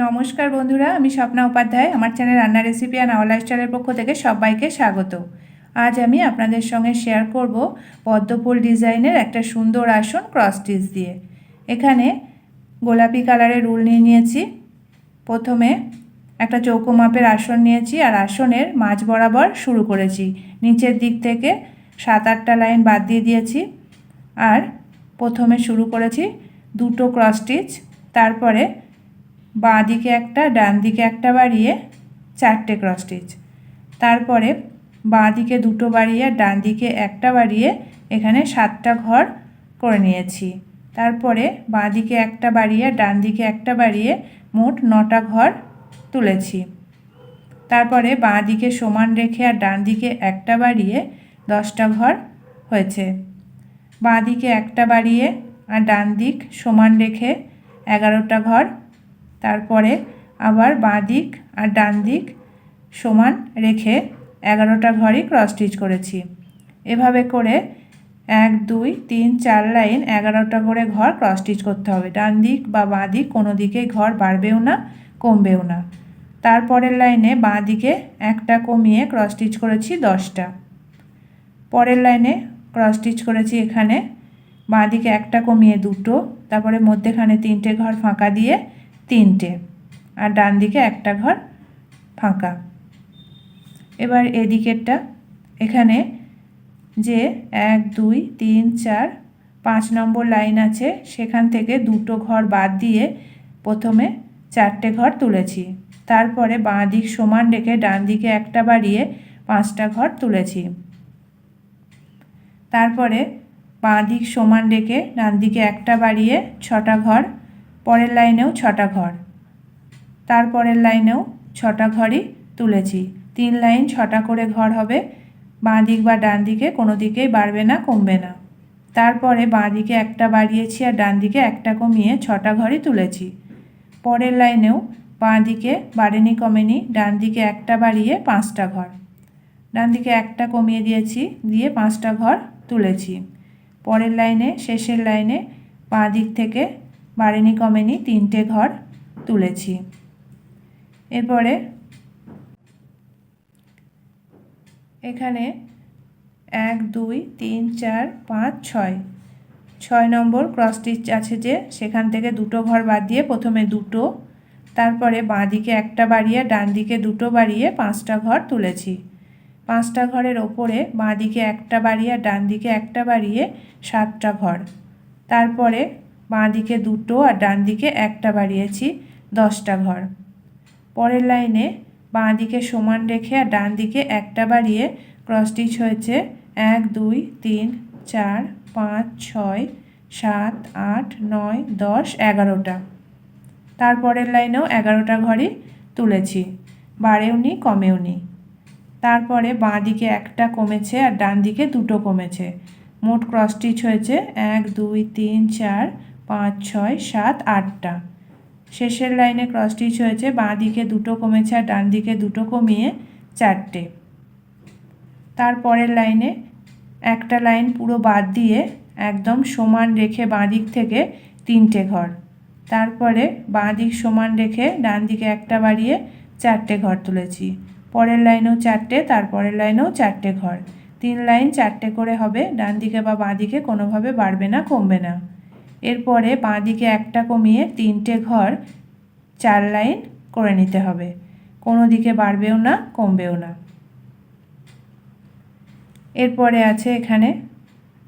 নমস্কার বন্ধুরা, আমি স্বপ্না উপাধ্যায়। আমার চ্যানেল রান্না রেসিপি অ্যান্ড আওয়ার লাইফস্টাইলের পক্ষ থেকে সবাইকে স্বাগত। আজ আমি আপনাদের সঙ্গে শেয়ার করব পদ্মফুল ডিজাইনের একটা সুন্দর আসন ক্রস স্টিচ দিয়ে। এখানে গোলাপি কালারের রুল নিয়ে নিয়েছি। প্রথমে একটা চৌকো মাপের আসন নিয়েছি আর আসনের মাঝ বরাবর শুরু করেছি। নিচের দিক থেকে সাত আটটা লাইন বাদ দিয়ে দিয়েছি। আর প্রথমে শুরু করেছি দুটো ক্রস স্টিচ তারপরে বাঁ দিকে একটা ডান দিকে একটা বাড়িয়ে চারটে ক্রস স্টিচ তারপরে বাঁ দিকে দুটো বাড়িয়ে ডান দিকে একটা বাড়িয়ে এখানে সাতটা ঘর করে নিয়েছি। তারপরে বাঁ দিকে একটা বাড়িয়ে ডান দিকে একটা বাড়িয়ে মোট নটা ঘর তুলেছি। তারপরে বাঁ দিকে সমান রেখে আর ডান দিকে একটা বাড়িয়ে দশটা ঘর হয়েছে। বাঁ দিকে একটা বাড়িয়ে আর ডান দিক সমান রেখে এগারোটা ঘর তারপরে আবার বাঁ দিক আর ডান দিক সমান রেখে এগারোটা ঘরই ক্রস স্টিচ করেছি। এভাবে করে এক, দুই, তিন, চার লাইন এগারোটা করে ঘর ক্রস স্টিচ করতে হবে। ডান দিক বা বাঁ দিক কোনো দিকেই ঘর বাড়বেও না, কমবেও না। তারপরের লাইনে বাঁ দিকে একটা কমিয়ে ক্রস স্টিচ করেছি দশটা। পরের লাইনে ক্রস স্টিচ করেছি এখানে, বাঁ দিকে একটা কমিয়ে দুটো, তারপরে মধ্যেখানে তিনটে ঘর ফাঁকা দিয়ে তিনটে। আর ডান দিকে একটা ঘর ফাঁকা। এবার এদিকেরটা, এখানে যে এক, দুই, তিন, চার, পাঁচ নম্বর লাইন আছে, সেখান থেকে দুটো ঘর বাদ দিয়ে প্রথমে চারটে ঘর তুলেছি। তারপরে বাঁ দিক সমান রেখে ডান দিকে একটা বাড়িয়ে পাঁচটা ঘর তুলেছি। তারপরে বাঁ দিক সমান রেখে ডান দিকে একটা বাড়িয়ে ছটা ঘর পরের লাইনেও ছটা ঘর। তারপরের লাইনেও ছটা ঘরই তুলেছি। তিন লাইন ছটা করে ঘর হবে, বাঁ দিক বা ডান দিকে কোনো দিকেই বাড়বে না, কমবে না। তারপরে বাঁ দিকে একটা বাড়িয়েছি আর ডান দিকে একটা কমিয়ে ছটা ঘরই তুলেছি। পরের লাইনেও বাঁ দিকে বাড়েনি, কমেনি, ডান দিকে একটা বাড়িয়ে পাঁচটা ঘর। ডান দিকে একটা কমিয়ে দিয়েছি, দিয়ে পাঁচটা ঘর তুলেছি। পরের লাইনে, শেষের লাইনে বাঁ দিক থেকে বাড়েনি কমেনি, তিনটে ঘর তুলেছি। এরপরে এখানে এক, দুই, তিন, চার, পাঁচ, ছয়। ছয় নম্বর ক্রস স্টিচ আছে যে, সেখান থেকে দুটো ঘর বাদ দিয়ে প্রথমে দুটো, তারপরে বাঁ দিকে একটা বাড়িয়ে ডান দিকে দুটো বাড়িয়ে পাঁচটা ঘর তুলেছি। পাঁচটা ঘরের ওপরে বাঁ দিকে একটা বাড়িয়ে ডান দিকে একটা বাড়িয়ে সাতটা ঘর। তারপরে বাঁ দিকে দুটো আর ডান দিকে একটা বাড়িয়েছি, দশটা ঘর। পরের লাইনে বাঁ দিকে সমান রেখে আর ডান দিকে একটা বাড়িয়ে ক্রস স্টিচ হয়েছে এক, দুই, তিন, চার, পাঁচ, ছয়, সাত, আট, নয়, দশ, এগারোটা। তারপরের লাইনেও এগারোটা ঘরই তুলেছি, বাড়েও নি, কমেও নি। তারপরে বাঁ দিকে একটা কমেছে আর ডান দিকে দুটো কমেছে। মোট ক্রস স্টিচ হয়েছে এক, দুই, তিন, চার পাঁচ, ছয়, সাত, আটটা। শেষের লাইনে ক্রস হয়েছে, বাঁ দিকে দুটো কমেছে আর ডান দিকে দুটো কমিয়ে চারটে। তারপরের লাইনে একটা লাইন পুরো বাদ দিয়ে একদম সমান রেখে বাঁ দিক থেকে তিনটে ঘর। তারপরে বাঁ দিক সমান রেখে ডান দিকে একটা বাড়িয়ে চারটে ঘর তুলেছি। পরের লাইনেও চারটে, তারপরের লাইনেও চারটে ঘর। তিন লাইন চারটে করে হবে, ডান দিকে বা বাঁ দিকে কোনোভাবে বাড়বে না, কমবে না। এরপরে বাঁ দিকে একটা কমিয়ে তিনটে ঘর চার লাইন করে নিতে হবে। কোনো দিকে বাড়বেও না, কমবেও না। এরপরে আছে এখানে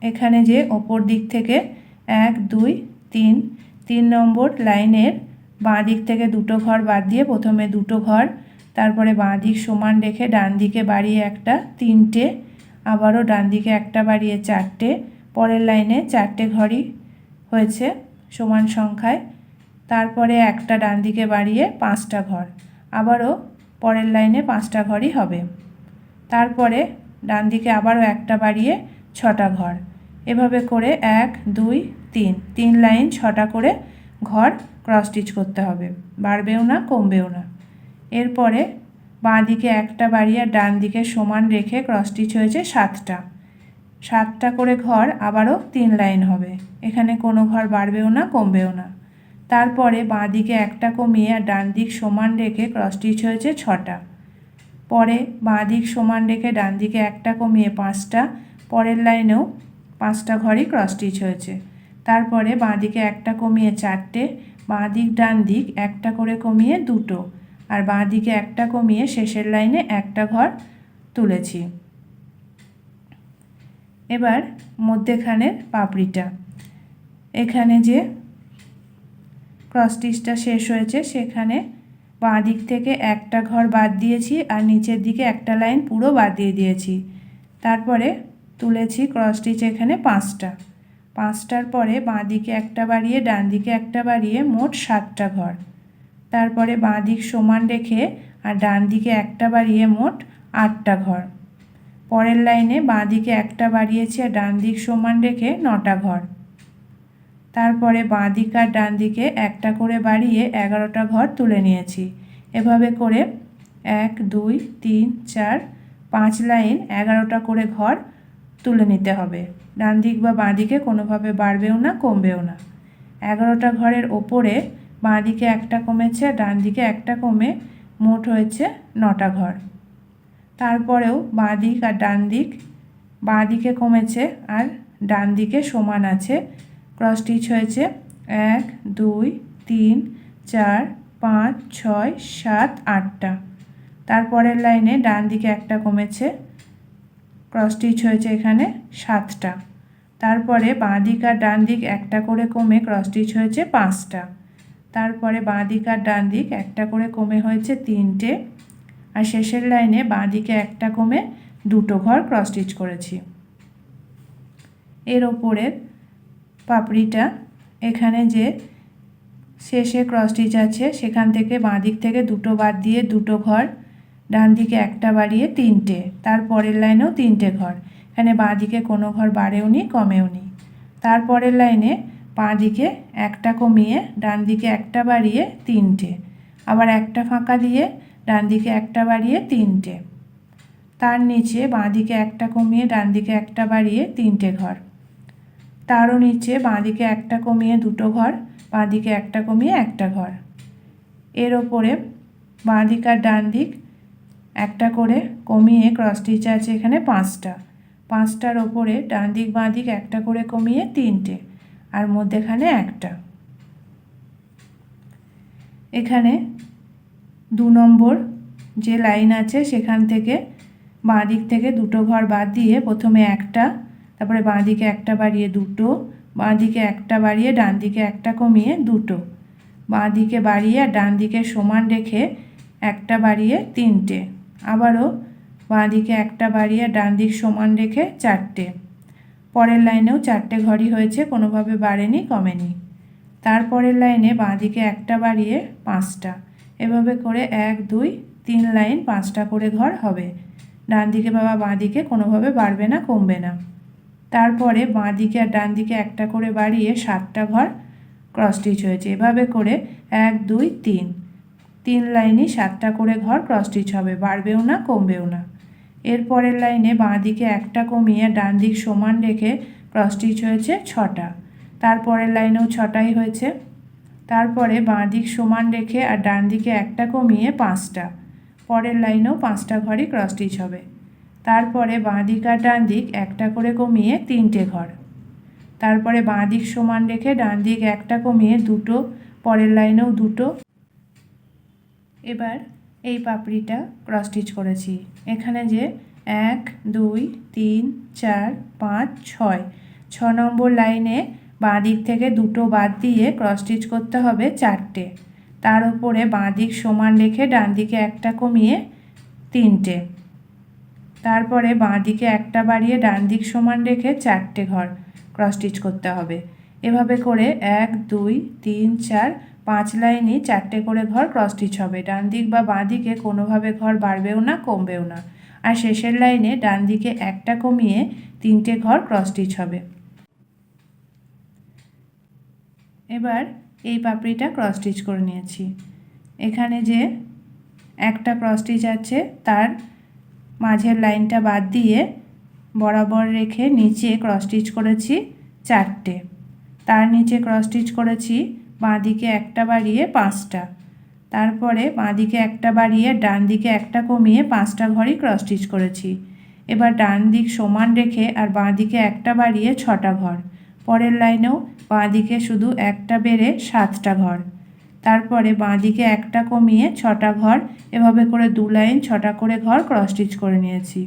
এখানে যে ওপর দিক থেকে এক, দুই, তিন তিন নম্বর লাইনের বাঁ দিক থেকে দুটো ঘর বাদ দিয়ে প্রথমে দুটো ঘর, তারপরে বাঁ দিক সমান রেখে ডান দিকে বাড়িয়ে একটা তিনটে, আবারও ডান দিকে একটা বাড়িয়ে চারটে, পরের লাইনে চারটে ঘরই হয়েছে সমান সংখ্যায়। তারপরে একটা ডান দিকে বাড়িয়ে পাঁচটা ঘর। আবারও পরের লাইনে পাঁচটা ঘরই হবে। তারপরে ডান দিকে আবারও একটা বাড়িয়ে ছটা ঘর। এভাবে করে এক, দুই, তিন। তিন লাইন ছটা করে ঘর ক্রস স্টিচ করতে হবে। বাড়বেও না, কমবেও না। এরপরে বাঁ দিকে একটা বাড়িয়ে ডান দিকে সমান রেখে ক্রস স্টিচ হয়েছে সাতটা। সাতটা করে ঘর আবারও তিন লাইন হবে। এখানে কোনো ঘর বাড়বেও না, কমবেও না। তারপরে বাঁ দিকে একটা কমিয়ে আর ডান দিক সমান রেখে ক্রস হয়েছে ছটা। পরে বাঁ দিক সমান রেখে ডান দিকে একটা কমিয়ে পাঁচটা। পরের লাইনেও পাঁচটা ঘরই ক্রস হয়েছে। তারপরে বাঁ দিকে একটা কমিয়ে চারটে বাঁ দিক ডান দিক একটা করে কমিয়ে দুটো। আর বাঁ দিকে একটা কমিয়ে শেষের লাইনে একটা ঘর তুলেছি। এবার মধ্যেখানের পাপড়িটা। এখানে যে ক্রস শেষ হয়েছে, সেখানে বাঁ দিক থেকে একটা ঘর বাদ দিয়েছি আর নিচের দিকে একটা লাইন পুরো বাদ দিয়ে দিয়েছি। তারপরে তুলেছি ক্রস স্টিচ এখানে পাঁচটা। পাঁচটার পরে বাঁ দিকে একটা বাড়িয়ে ডান দিকে একটা বাড়িয়ে মোট সাতটা ঘর। তারপরে বাঁ দিক সমান রেখে আর ডান দিকে একটা বাড়িয়ে মোট আটটা ঘর। পরের লাইনে বাঁ দিকে একটা বাড়িয়েছি আর ডান দিক সমান রেখে নটা ঘর। তারপরে বাঁ দিক আর ডান দিকে একটা করে বাড়িয়ে এগারোটা ঘর তুলে নিয়েছি। এভাবে করে এক, দুই, তিন, চার, পাঁচ লাইন এগারোটা করে ঘর তুলে নিতে হবে। ডান দিক বা বাঁ দিকে কোনোভাবে বাড়বেও না, কমবেও না। এগারোটা ঘরের ওপরে বাঁ দিকে একটা কমেছে ডান দিকে একটা কমে মোট হয়েছে নটা ঘর। তারপরেও বাঁ দিক আর ডান দিক বাঁ দিকে কমেছে আর ডান দিকে সমান আছে। ক্রস স্টিচ হয়েছে এক, দুই, তিন, চার, পাঁচ, ছয়, সাত, আটটা। তারপরের লাইনে ডান দিকে একটা কমেছে। ক্রস স্টিচ হয়েছে এখানে সাতটা। তারপরে বাঁ দিক আর ডান দিক একটা করে কমে ক্রস স্টিচ হয়েছে পাঁচটা। তারপরে বাঁ দিক আর ডান দিক একটা করে কমে হয়েছে তিনটে। আর শেষের লাইনে বাঁ দিকে একটা কমে দুটো ঘর ক্রস স্টিচ করেছি। এর ওপরের পাপড়িটা এখানে যে শেষে ক্রস স্টিচ আছে, সেখান থেকে বাঁ দিক থেকে দুটো বাদ দিয়ে দুটো ঘর, ডান দিকে একটা বাড়িয়ে তিনটে, তার পরের লাইনেও তিনটে ঘর। এখানে বাঁ দিকে কোনো ঘর বাড়েও নি, কমেও নি। তারপরের লাইনে বাঁ দিকে একটা কমিয়ে, ডান দিকে একটা বাড়িয়ে তিনটে। আবার একটা ফাঁকা দিয়ে ডান দিকে একটা বাড়িয়ে তিনটে। তার নিচে বাঁ দিকে একটা কমিয়ে ডান দিকে একটা বাড়িয়ে তিনটে ঘর। তারও নিচে বাঁ দিকে একটা কমিয়ে দুটো ঘর বাঁ দিকে একটা কমিয়ে একটা ঘর। এর ওপরে বাঁ দিক আর ডান দিক একটা করে কমিয়ে ক্রস আছে এখানে পাঁচটা। পাঁচটার ওপরে ডান দিক বাঁ দিক একটা করে কমিয়ে তিনটে আর মধ্যেখানে একটা। এখানে দু নম্বর যে লাইন আছে সেখান থেকে বাঁ দিক থেকে দুটো ঘর বাদ দিয়ে প্রথমে একটা, তারপরে বাঁ দিকে একটা বাড়িয়ে দুটো বাঁ দিকে একটা বাড়িয়ে ডান দিকে একটা কমিয়ে দুটো বাঁ দিকে বাড়িয়ে আর ডান দিকে সমান রেখে একটা বাড়িয়ে তিনটে, আবারও বাঁ দিকে একটা বাড়িয়ে ডান দিক সমান রেখে চারটে। পরের লাইনেও চারটে ঘরই হয়েছে, কোনোভাবে বাড়েনি, কমেনি। তারপরের লাইনে বাঁ দিকে একটা বাড়িয়ে পাঁচটা। এভাবে করে এক, দুই, তিন লাইন পাঁচটা করে ঘর হবে। ডান দিকে বাবা বাঁ দিকে কোনোভাবে বাড়বে না, কমবে না। তারপরে বাঁ দিকে আর ডান দিকে একটা করে বাড়িয়ে সাতটা ঘর ক্রস হয়েছে। এভাবে করে এক, দুই, তিন। তিন লাইনই সাতটা করে ঘর ক্রস হবে। বাড়বেও না, কমবেও না। এরপরের লাইনে বাঁ দিকে একটা কমিয়ে ডান দিক সমান রেখে ক্রস হয়েছে ছটা। তারপরের লাইনেও ছটাই হয়েছে। তারপরে বাঁ দিক সমান রেখে আর ডান দিকে একটা কমিয়ে পাঁচটা। পরের লাইনেও পাঁচটা ঘরই ক্রস স্টিচ হবে। তারপরে বাঁ দিক আর ডান দিক একটা করে কমিয়ে তিনটে ঘর। তারপরে বাঁ দিক সমান রেখে ডান দিক একটা কমিয়ে দুটো, পরের লাইনেও দুটো। এবার এই পাপড়িটা ক্রস স্টিচ করেছি। এখানে যে এক, দুই, তিন, চার, পাঁচ, ছয়। ছ নম্বর লাইনে বাঁ দিক থেকে দুটো বাদ দিয়ে ক্রস স্টিচ করতে হবে চারটে। তার উপরে বাঁ দিক সমান রেখে ডান দিকে একটা কমিয়ে তিনটে। তারপরে বাঁ দিকে একটা বাড়িয়ে ডান দিক সমান রেখে চারটে ঘর ক্রস স্টিচ করতে হবে। এভাবে করে এক, দুই, তিন, চার, পাঁচ লাইনই চারটে করে ঘর ক্রস স্টিচ হবে। ডান দিক বা বাঁ দিকে কোনোভাবে ঘর বাড়বেও না, কমবেও না। আর শেষের লাইনে ডান দিকে একটা কমিয়ে তিনটে ঘর ক্রস স্টিচ হবে। এবার এই পাপড়িটা ক্রস স্টিচ করে নিয়েছি। এখানে যে একটা ক্রস স্টিচ আছে, তার মাঝের লাইনটা বাদ দিয়ে বরাবর রেখে নিচে ক্রস স্টিচ করেছি চারটে। তার নিচে ক্রস স্টিচ করেছি বাঁ দিকে একটা বাড়িয়ে পাঁচটা। তারপরে বাঁ দিকে একটা বাড়িয়ে ডান দিকে একটা কমিয়ে পাঁচটা ঘরই ক্রস স্টিচ করেছি। এবার ডান দিক সমান রেখে আর বাঁ দিকে একটা বাড়িয়ে ছটা ঘর। পরের লাইনেও বাঁ দিকে শুধু একটা বেড়ে সাতটা ঘর। তারপরে বাঁ দিকে একটা কমিয়ে ছটা ঘর, এভাবে করে দু লাইন ছটা করে ঘর ক্রস স্টিচ করে নিয়েছি।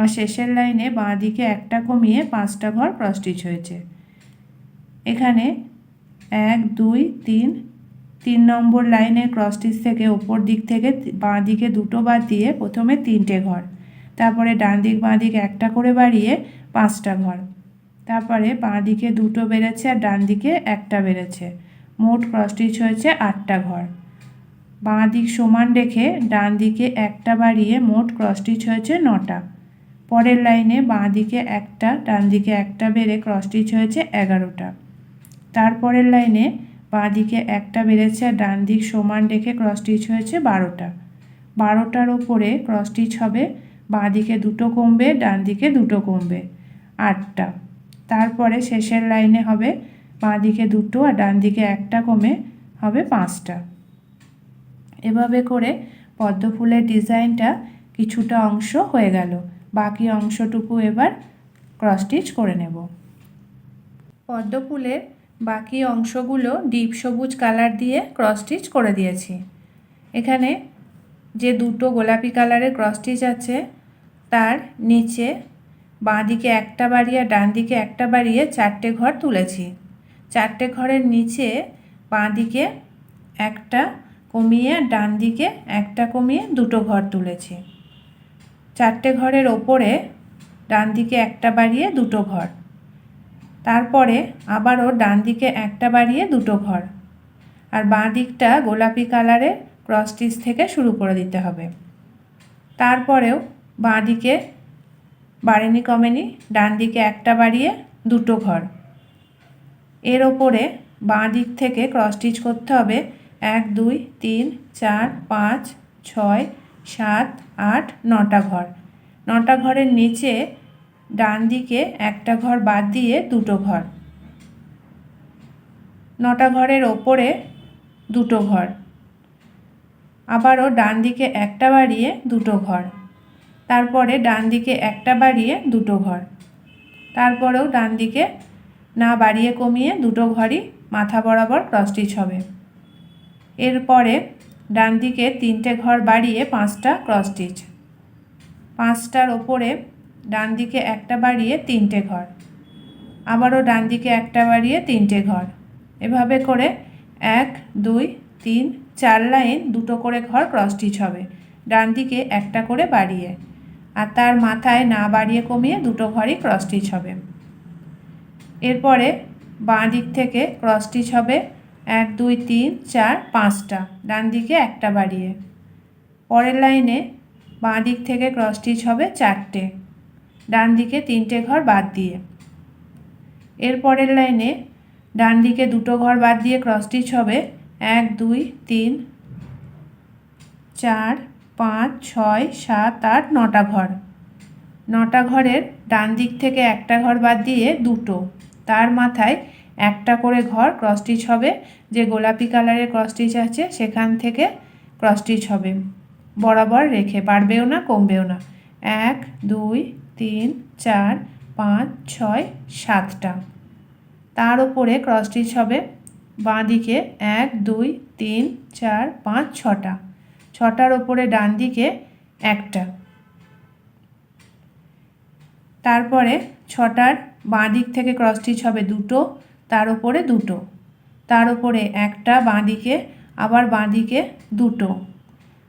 আর শেষের লাইনে বাঁ দিকে একটা কমিয়ে পাঁচটা ঘর ক্রস স্টিচ হয়েছে। এখানে এক, দুই, তিন তিন নম্বর লাইনের ক্রস থেকে ওপর দিক থেকে বাঁ দিকে দুটো বাদ দিয়ে প্রথমে তিনটে ঘর, তারপরে ডান দিক বাঁ দিক একটা করে বাড়িয়ে পাঁচটা ঘর। তারপরে বাঁ দিকে দুটো বেড়েছে আর ডান দিকে একটা বেড়েছে। মোট ক্রস স্টিচ হয়েছে আটটা ঘর। বাঁ দিক সমান রেখে ডান দিকে একটা বাড়িয়ে মোট ক্রস স্টিচ হয়েছে নটা। পরের লাইনে বাঁ দিকে একটা, ডান দিকে একটা বেড়ে ক্রস স্টিচ হয়েছে এগারোটা। তারপরের লাইনে বাঁ দিকে একটা বেড়েছে আর ডান দিক সমান রেখে ক্রস স্টিচ হয়েছে বারোটা। বারোটার ওপরে ক্রস স্টিচ হবে, বাঁ দিকে দুটো কমবে, ডান দিকে দুটো কমবে। আটটা। তারপরে শেষের লাইনে হবে বাঁ দিকে দুটো আর ডান দিকে একটা কমে হবে পাঁচটা। এভাবে করে পদ্ম ফুলের ডিজাইনটা কিছুটা অংশ হয়ে গেল। বাকি অংশটুকু এবার ক্রস স্টিচ করে নেব। পদ্ম ফুলের বাকি অংশগুলো ডিপ সবুজ কালার দিয়ে ক্রস স্টিচ করে দিয়েছি। এখানে যে দুটো গোলাপি কালারের ক্রস স্টিচ আছে, তার নিচে বাঁ দিকে একটা বাড়িয়ে ডান দিকে একটা বাড়িয়ে চারটে ঘর তুলেছি। চারটে ঘরের নিচে বাঁ দিকে একটা কমিয়ে ডান দিকে একটা কমিয়ে দুটো ঘর তুলেছি। চারটে ঘরের ওপরে ডান দিকে একটা বাড়িয়ে দুটো ঘর। তারপরে আবারও ডান দিকে একটা বাড়িয়ে দুটো ঘর। আর বাঁ দিকটা গোলাপি কালারে ক্রস স্টিচ থেকে শুরু করে দিতে হবে। তারপরেও বাঁ দিকে বাড়েনি কমেনি, ডান দিকে একটা বাড়িয়ে দুটো ঘর। এর ওপরে বাঁ দিক থেকে ক্রস স্টিচ করতে হবে। এক, দুই, তিন, চার, পাঁচ, ছয়, সাত, আট, নটা ঘর। নটা ঘরের নিচে ডান দিকে একটা ঘর বাদ দিয়ে দুটো ঘর। নটা ঘরের ওপরে দুটো ঘর। আবারও ডান দিকে একটা বাড়িয়ে দুটো ঘর। তারপরে ডান দিকে একটা বাড়িয়ে দুটো ঘর। তারপরেও ডান দিকে না বাড়িয়ে কমিয়ে দুটো ঘরই মাথা বরাবর ক্রস স্টিচ হবে। এরপরে ডান দিকে তিনটে ঘর বাড়িয়ে পাঁচটা ক্রস স্টিচ পাঁচটার ওপরে ডান দিকে একটা বাড়িয়ে তিনটে ঘর। আবারও ডান দিকে একটা বাড়িয়ে তিনটে ঘর। এভাবে করে এক, দুই, তিন, চার লাইন দুটো করে ঘর ক্রস স্টিচ হবে। ডান দিকে একটা করে বাড়িয়ে। আর তার মাথায় না বাড়িয়ে কমিয়ে দুটো ঘরই ক্রস স্টিচ হবে। এরপরে বাঁ দিক থেকে ক্রস স্টিচ হবে এক, দুই, তিন, চার, পাঁচটা, ডান দিকে একটা বাড়িয়ে। পরের লাইনে বাঁ দিক থেকে ক্রস স্টিচ হবে চারটে, ডান দিকে তিনটে ঘর বাদ দিয়ে। এর পরের লাইনে ডান দিকে দুটো ঘর বাদ দিয়ে ক্রস স্টিচ হবে এক, দুই, তিন, চার পাঁচ, ছয়, সাত, আট, নটা ঘর। নটা ঘরের ডান দিক থেকে একটা ঘর বাদ দিয়ে দুটো। তার মাথায় একটা করে ঘর ক্রস স্টিচ হবে, যে গোলাপি কালারের ক্রস স্টিচ আছে, সেখান থেকে ক্রস স্টিচ হবে। বরাবর রেখে, বাড়বেও না, কমবেও না। এক, দুই, তিন, চার, পাঁচ, ছয়, সাতটা। তার ওপরে ক্রস স্টিচ হবে, বাঁ দিকে এক, দুই, তিন, চার, পাঁচ, ছটা। ছটার ওপরে ডান দিকে একটা। তারপরে ছটার বাঁ দিক থেকে ক্রস স্টিচ হবে দুটো, তার ওপরে দুটো। তার ওপরে একটা, বাঁ দিকে, আবার বাঁ দিকে দুটো।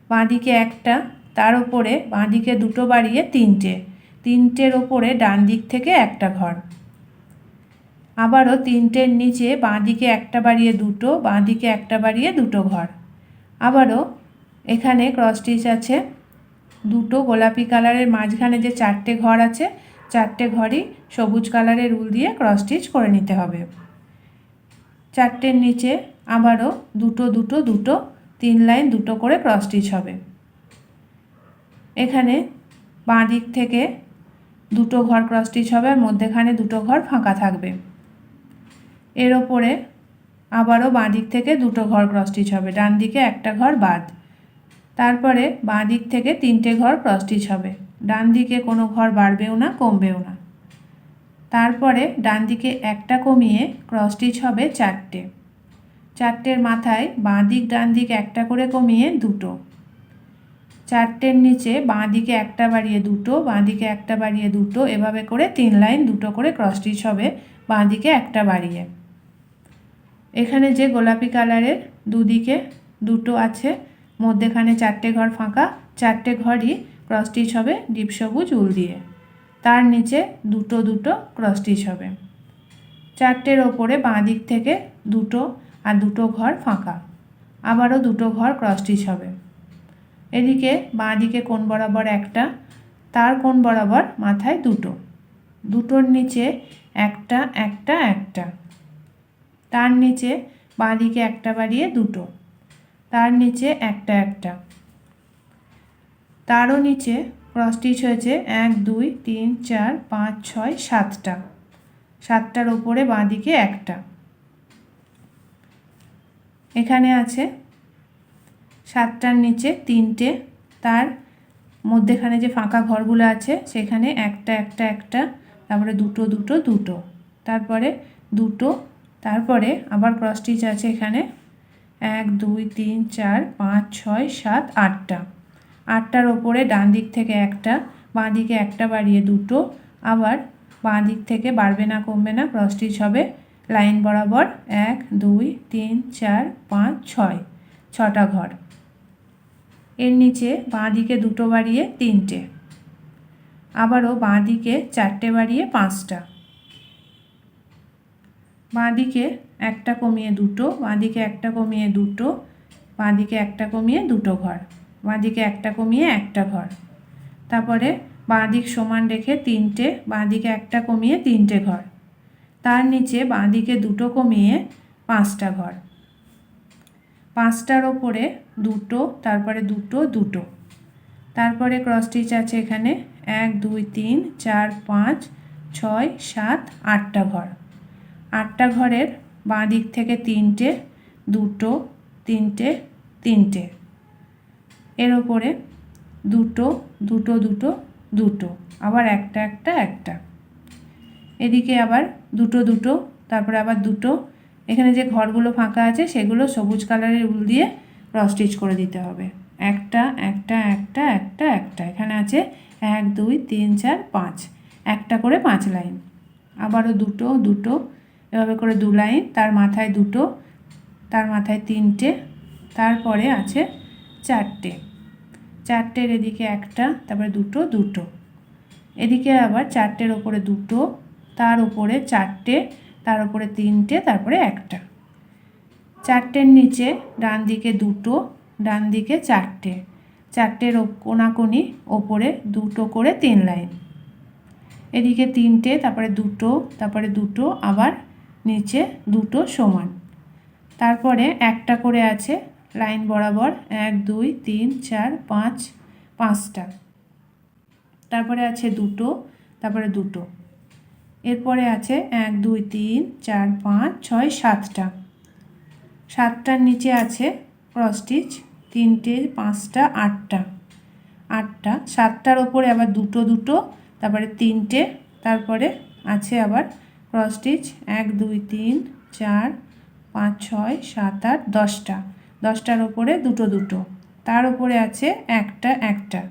বাঁ দিকে একটা, তার ওপরে বাঁ দিকে দুটো বাড়িয়ে তিনটে। তিনটের ওপরে ডান দিক থেকে একটা ঘর। আবারও তিনটের নিচে বাঁ দিকে একটা বাড়িয়ে দুটো, বাঁ দিকে একটা বাড়িয়ে দুটো ঘর। আবারও এখানে ক্রস স্টিচ আছে। দুটো গোলাপি কালারের মাঝখানে যে চারটে ঘর আছে, চারটে ঘরই সবুজ কালারের উল দিয়ে ক্রস স্টিচ করে নিতে হবে। চারটের নিচে আবারও দুটো দুটো দুটো তিন লাইন দুটো করে ক্রস স্টিচ হবে। এখানে বাঁ দিক থেকে দুটো ঘর ক্রস স্টিচ হবে আর মধ্যেখানে দুটো ঘর ফাঁকা থাকবে। এর ওপরে আবারও বাঁ দিক থেকে দুটো ঘর ক্রস স্টিচ হবে, ডান দিকে একটা ঘর বাদ। তারপরে বাঁ দিক থেকে তিনটে ঘর ক্রস স্টিচ হবে। ডান দিকে কোনো ঘর বাড়বেও না, কমবেও না। তারপরে ডান দিকে একটা কমিয়ে ক্রস স্টিচ হবে চারটে। চারটের মাথায় বাঁ দিক, ডান দিক একটা করে কমিয়ে দুটো। চারটের নিচে বাঁ দিকে একটা বাড়িয়ে দুটো, বাঁ দিকে একটা বাড়িয়ে দুটো, এভাবে করে তিন লাইন দুটো করে ক্রস স্টিচ হবে বাঁ দিকে একটা বাড়িয়ে। এখানে যে গোলাপি কালারের দুদিকে দুটো আছে মধ্যেখানে চারটে ঘর ফাঁকা, চারটে ঘরই ক্রস স্টিচ হবে ডিপ সবুজ উল দিয়ে। তার নিচে দুটো দুটো ক্রস স্টিচ হবে। চারটের ওপরে বাঁ দিক থেকে দুটো আর দুটো ঘর ফাঁকা। আবারও দুটো ঘর ক্রস স্টিচ হবে। এদিকে বাঁ দিকে কোণ বরাবর একটা, তার কোণ বরাবর মাথায় দুটো। দুটোর নিচে একটা একটা একটা। তার নিচে বাঁ দিকে একটা বাড়িয়ে দুটো। তার নিচে একটা একটা। তারও নিচে ক্রস স্টিচ হয়েছে এক, দুই, তিন, চার, পাঁচ, ছয়, সাতটা। সাতটার ওপরে বাঁ দিকে একটা। এখানে আছে সাতটার নিচে তিনটে। তার মধ্যেখানে যে ফাঁকা ঘরগুলো আছে, সেখানে একটা একটা একটা, তারপরে দুটো দুটো দুটো। তারপরে দুটো, তারপরে আবার ক্রস স্টিচ আছে এখানে। এক, দুই, তিন, চার, পাঁচ, ছয়, সাত, আটটা। আটটার ওপরে ডান দিক থেকে একটা বাঁ দিকে একটা বাড়িয়ে দুটো, আবার বাঁ দিক থেকে বাড়বে না, কমবে না ক্রস স্টিচ হবে লাইন বরাবর এক, দুই, তিন, চার, পাঁচ, ছয়, ছটা ঘর। এর নিচে বাঁ দিকে দুটো বাড়িয়ে তিনটে, আবারও বাঁ দিকে চারটে বাড়িয়ে পাঁচটা। বাঁ দিকে একটা কমিয়ে দুটো বাঁ দিকে একটা কমিয়ে দুটো বাঁ দিকে একটা কমিয়ে দুটো ঘর বাঁ দিকে একটা কমিয়ে একটা ঘর। তারপরে বাঁ দিক সমান রেখে তিনটে বাঁ দিকে একটা কমিয়ে তিনটে ঘর। তার নিচে বাঁ দিকে দুটো কমিয়ে পাঁচটা ঘর। পাঁচটার ওপরে দুটো, তারপরে দুটো দুটো। তারপরে ক্রস স্টিচ আছে এখানে। এক, দুই, তিন, চার, পাঁচ, ছয়, সাত, আটটা ঘর। আটটা ঘরের বাঁ দিক থেকে তিনটে, দুটো, তিনটে তিনটে। এর ওপরে দুটো দুটো দুটো দুটো, আবার একটা একটা একটা। এদিকে আবার দুটো দুটো, তারপরে আবার দুটো। এখানে যে ঘরগুলো ফাঁকা আছে, সেগুলো সবুজ কালারের উল দিয়ে ক্রস স্টিচ করে দিতে হবে। একটা একটা একটা একটা একটা। এখানে আছে এক, দুই, তিন, চার, পাঁচ। একটা করে পাঁচ লাইন আবারও দুটো দুটো এভাবে করে দু লাইন, তার মাথায় দুটো, তার মাথায় তিনটে, তারপরে আছে চারটে। চারটের এদিকে একটা, তারপরে দুটো দুটো। এদিকে আবার চারটের ওপরে দুটো, তার উপরে চারটে, তার উপরে তিনটে, তারপরে একটা। চারটের নিচে ডান দিকে দুটো, ডান দিকে চারটে। চারটের কোনাকুনি ওপরে দুটো করে তিন লাইন। এদিকে তিনটে, তারপরে দুটো তারপরে দুটো, আবার নিচে দুটো সমান। তারপরে একটা করে আছে, লাইন বরাবর এক, দুই, তিন, চার, পাঁচ, পাঁচটা। তারপরে আছে দুটো, তারপরে দুটো। এরপরে আছে এক, দুই, তিন, চার, পাঁচ, ছয়, সাতটা। সাতটার নিচে আছে ক্রস স্টিচ তিনটে, পাঁচটা, আটটা। আটটা, সাতটার ওপরে আবার দুটো দুটো, তারপরে তিনটে, তারপরে আছে আবার ক্রস স্টিচ এক, দুই, তিন, চার, পাঁচ, ছয়, সাত, আট, দশটা। দশটার ওপরে দুটো দুটো। তার উপরে আছে একটা একটা।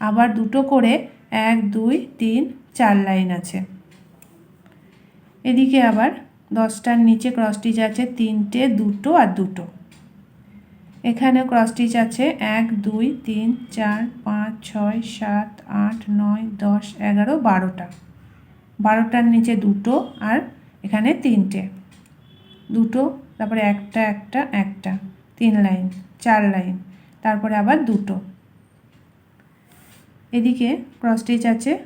আবার দুটো করে এক, দুই, তিন, চার লাইন আছে। এদিকে আবার দশটার নিচে ক্রস স্টিচ আছে তিনটে, দুটো আর দুটো। এখানে ক্রস স্টিচ আছে এক, দুই, তিন, চার, পাঁচ, ছয়, সাত, আট, নয়, দশ, এগারো, বারোটা। বারোটার নিচে দুটো আর এখানে তিনটে। দুটো, তারপরে একটা একটা একটা, তিন লাইন, চার লাইন, তারপরে আবার দুটো। এদিকে ক্রস আছে,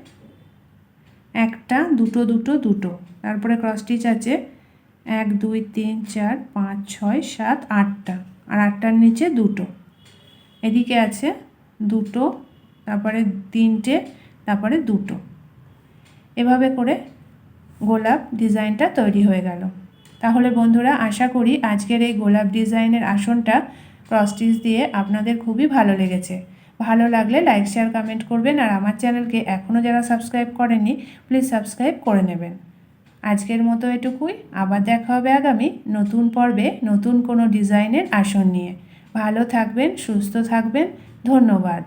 একটা, দুটো দুটো দুটো। তারপরে ক্রস আছে, এক, দুই, তিন, চার, পাঁচ, ছয়, সাত, আটটা। আর আটটার নিচে দুটো। এদিকে আছে দুটো, তারপরে তিনটে, তারপরে দুটো। এভাবে করে গোলাপ ডিজাইনটা তৈরি হয়ে গেল। তাহলে বন্ধুরা, আশা করি আজকের এই গোলাপ ডিজাইনের আসনটা ক্রস স্টিচ দিয়ে আপনাদের খুবই ভালো লেগেছে। ভালো লাগলে লাইক, শেয়ার, কমেন্ট করবেন আর আমার চ্যানেলকে এখনও যারা সাবস্ক্রাইব করেননি প্লিজ সাবস্ক্রাইব করে নেবেন। আজকের মতো এটুকুই। আবার দেখা হবে আগামী নতুন পর্বে নতুন কোনো ডিজাইনের আসন নিয়ে। ভালো থাকবেন, সুস্থ থাকবেন। ধন্যবাদ।